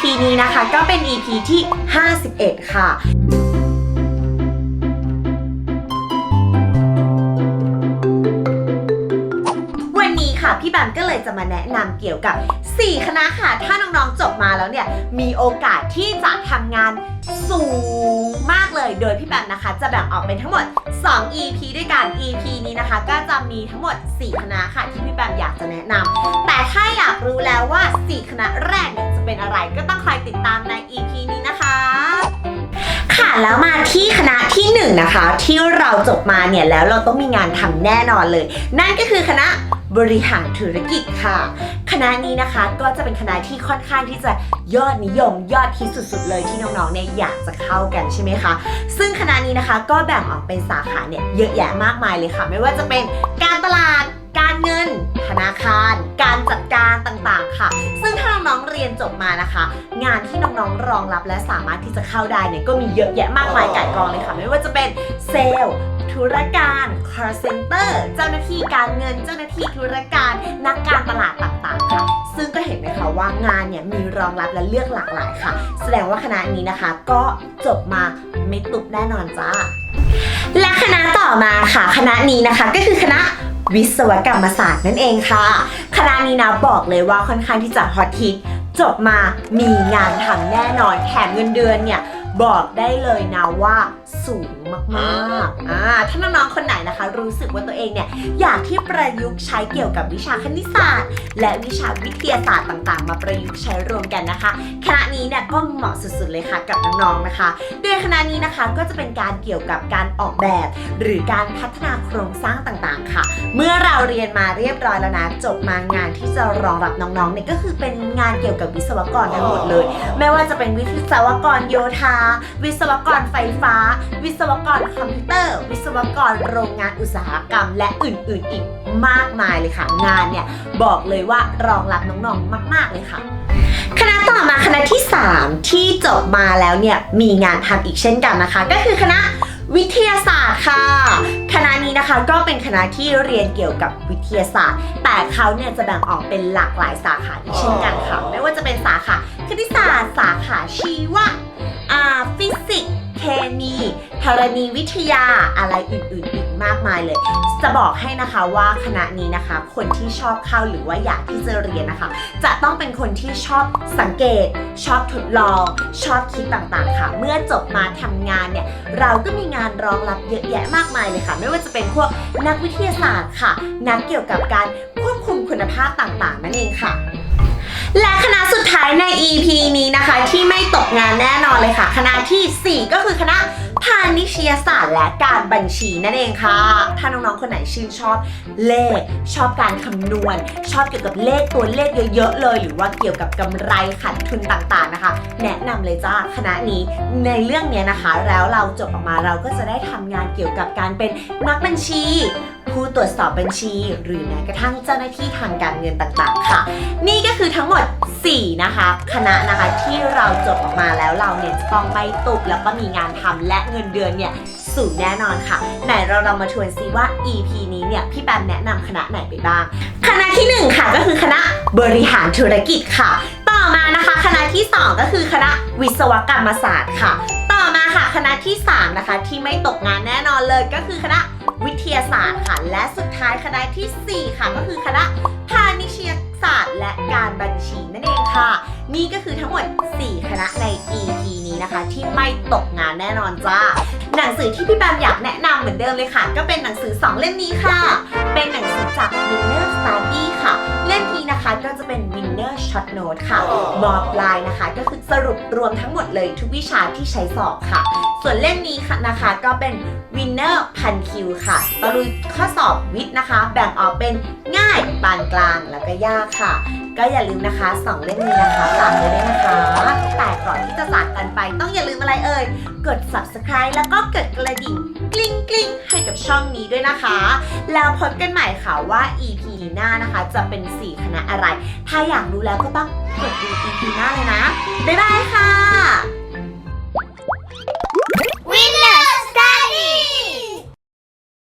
EP นี้นะคะก็เป็น EP ที่ 51 ค่ะวันนี้ค่ะพี่แบมก็เลยจะมาแนะนำเกี่ยวกับ 4 คณะค่ะ ถ้าน้องๆจบมาแล้วเนี่ย มีโอกาสที่จะทำงานสูงมากเลย โดยพี่แบมนะคะ จะแบ่งออกเป็นทั้งหมด 2 EP ด้วยกัน EP นี้นะคะ ก็จะมีทั้งหมด 4 คณะค่ะที่พี่แบมอยากจะแนะนำแต่ถ้าอยากรู้แล้วว่า 4 คณะ ติดตามใน EP นี้นะคะ ค่ะแล้วมาที่คณะที่หนึ่งนะคะ ที่เราจบมาเนี่ยแล้วเราต้องมีงานทำแน่นอนเลย นั่นก็คือคณะบริหารธุรกิจค่ะ คณะนี้นะคะก็จะเป็นคณะที่ค่อนข้างที่จะยอดนิยมยอดฮิตสุดๆเลยที่น้องๆเนี่ยอยากจะเข้ากันใช่ไหมคะ ซึ่งคณะนี้นะคะก็แบ่งออกเป็นสาขาเนี่ยเยอะแยะมากมายเลยค่ะ ไม่ว่าจะเป็นการตลาดการเงินธน มานะคะ งานที่น้องๆรองรับและสามารถที่จะเข้าได้เนี่ยก็มีเยอะแยะมากมายก่ายกองเลยค่ะ ไม่ว่าจะเป็นเซลล์ธุรการ call center เจ้าหน้าที่การเงิน เจ้าหน้าที่ธุรการนักการตลาดต่างๆค่ะ ซึ่งก็เห็นไหมคะว่างานเนี่ยมีรองรับและเลือกหลากหลายค่ะ แสดงว่าคณะนี้นะคะ ก็จบมาไม่ตุกแน่นอนจ้า และคณะต่อมาค่ะ คณะนี้นะคะก็คือคณะวิศวกรรมศาสตร์นั่นเองค่ะ คณะนี้นะบอกเลยว่าค่อนข้างที่จะฮอตฮิต จบมามีงานทำแน่นอนแถมเงินเดือนเนี่ย บอกได้เลยนะว่าสูงมากๆอ่าถ้าน้องๆคนไหนนะคะ รู้สึกว่าตัวเองเนี่ยอยากที่ประยุกต์ใช้เกี่ยวกับวิชาคณิตศาสตร์ และวิชาวิทยาศาสตร์ต่างๆ มาประยุกต์ใช้รวมกันนะคะคณะนี้เนี่ยก็เหมาะสุดๆเลยค่ะกับน้องๆนะคะ โดยคณะนี้นะคะก็จะเป็นการเกี่ยวกับการออกแบบ หรือการพัฒนาโครงสร้างต่างๆ ค่ะ เมื่อเราเรียนมาเรียบร้อยแล้วนะจบมางานที่จะรองรับน้องๆเนี่ยก็คือเป็นงานเกี่ยวกับวิศวกรทั้งหมดเลย ไม่ว่าจะเป็นวิศวกรโยธาวิศวกรไฟฟ้า วิศวกรคอมพิวเตอร์ วิศวกรโรงงานอุตสาหกรรม และอื่นๆ อีกมากมายเลยค่ะ งานเนี่ยบอกเลยว่ารองรับน้องๆ มาก ๆ เลยค่ะคณะต่อมาคณะที่ 3 ที่จบมาแล้วเนี่ยมีงานทำอีกเช่นกันนะคะ ก็คือคณะวิทยาศาสตร์ค่ะ คณะนี้นะคะก็เป็นคณะที่เรียนเกี่ยวกับวิทยาศาสตร์ แต่เขาเนี่ยจะแบ่งออกเป็นหลากหลายสาขาอีกเช่นกันค่ะ ไม่ว่าจะเป็นสาขาคณิตศาสตร์ สาขาชีวะ มีธรณีวิทยาอะไรอื่นๆอีกมากมายเลย จะบอกให้นะคะว่าคณะนี้นะคะ คนที่ชอบเข้าหรือว่าอยากที่จะเรียนนะคะ จะต้องเป็นคนที่ชอบสังเกต ชอบทดลอง ชอบคิดต่างๆ ค่ะ เมื่อจบมาทำงานเนี่ยเราก็มีงานรองรับเยอะแยะมากมายเลยค่ะ ไม่ว่าจะเป็นพวกนักวิทยาศาสตร์ค่ะ นักเกี่ยวกับการควบคุมคุณภาพต่างๆ นั่นเองค่ะและคณะสุดท้ายใน EP นี้นะคะ กงานแน่นอนเลยค่ะ คณะที่ 4 ก็คือคณะพาณิชยศาสตร์และการบัญชีนั่นเองค่ะ ถ้าน้องๆ คนไหนชื่นชอบเลข ชอบการคำนวณ ชอบเกี่ยวกับเลขตัวเลขเยอะๆ เลย หรือว่าเกี่ยวกับกำไรขาดทุนต่างๆนะคะ แนะนำเลยจ้าคณะนี้ในเรื่องนี้นะคะ แล้วเราจบออกมาเราก็จะได้ทำงานเกี่ยวกับการเป็นนักบัญชี ผู้ตรวจสอบบัญชี หรือแม้กระทั่งเจ้าหน้าที่ทางการเงินต่างๆ ค่ะ นี่ก็คือทั้งหมด 4 นะคะ คณะนะคะที่เราจบออกมาแล้วเราเนี่ยจะต้องไม่ตุกแล้วก็มีงานทำและเงินเดือนเนี่ยสูงแน่นอนค่ะ ไหนเราเรามาทวนซิว่า EP นี้เนี่ยพี่แปมแนะนำคณะไหนไปบ้าง คณะที่1ค่ะก็คือคณะบริหารธุรกิจค่ะ ต่อมานะคะ คณะที่2ก็คือคณะวิศวกรรมศาสตร์ค่ะ ต่อมาค่ะคณะที่3นะคะที่ไม่ตกงานแน่นอนเลยก็คือคณะวิทยาศาสตร์ค่ะ และสุดท้ายคณะทีสี่4ค่ะก็คือคณะ นี่ก็คือทั้งหมด 4 คณะใน EP นะคะ ที่ไม่ตกงานแน่นอนจ้า หนังสือที่พี่แบมอยากแนะนำเหมือนเดิมเลยค่ะ ก็เป็นหนังสือ 2 เล่มนี้ค่ะ เป็นหนังสือจาก Winner Study ค่ะ เล่มนี้นะคะก็จะเป็น Winner Short Note ค่ะมอปลายนะคะ ก็คือสรุปรวมทั้งหมดเลยทุกวิชาที่ใช้สอบค่ะ ส่วนเล่มนี้ค่ะนะคะก็เป็น Winner พันคิวค่ะตะลุยข้อสอบวิทย์นะคะ แบ่งออกเป็นง่ายปานกลางแล้วก็ยากค่ะ ก็อย่าลืมนะคะ 2 เล่มนี้นะคะฝากไว้ด้วยนะคะ แต่ก่อนที่จะจากกันไปต้องอย่าลืมอะไรเอ่ย กด subscribe แล้วก็กดกระดิ่งกลิ้งกลิ้งให้กับช่องนี้ด้วยนะคะ แล้วพบกันใหม่ค่ะว่า EP หน้านะคะ จะเป็น 4 คณะอะไร ถ้าอยากรู้แล้วก็ต้องกดดู EP หน้าเลยนะ บ๊ายบายค่ะ